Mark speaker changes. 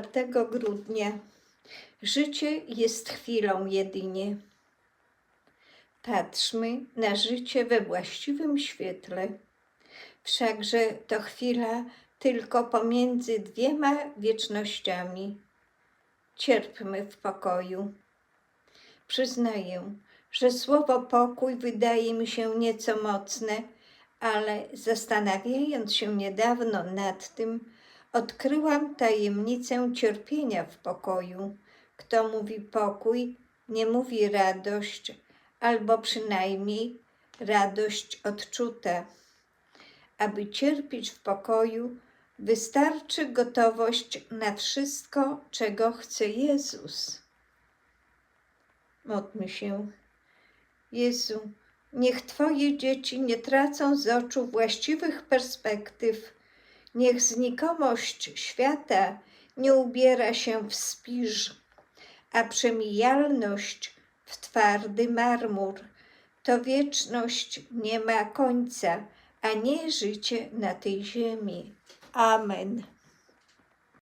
Speaker 1: 4 grudnia. Życie jest chwilą jedynie. Patrzmy na życie we właściwym świetle. Wszakże to chwila tylko pomiędzy dwiema wiecznościami. Cierpmy w pokoju. Przyznaję, że słowo pokój wydaje mi się nieco mocne, ale zastanawiając się niedawno nad tym, odkryłam tajemnicę cierpienia w pokoju. Kto mówi pokój, nie mówi radość, albo przynajmniej radość odczuta. Aby cierpieć w pokoju, wystarczy gotowość na wszystko, czego chce Jezus. Módlmy się. Jezu, niech Twoje dzieci nie tracą z oczu właściwych perspektyw. Niech znikomość świata nie ubiera się w spiż, a przemijalność w twardy marmur. To wieczność nie ma końca, a nie życie na tej ziemi. Amen.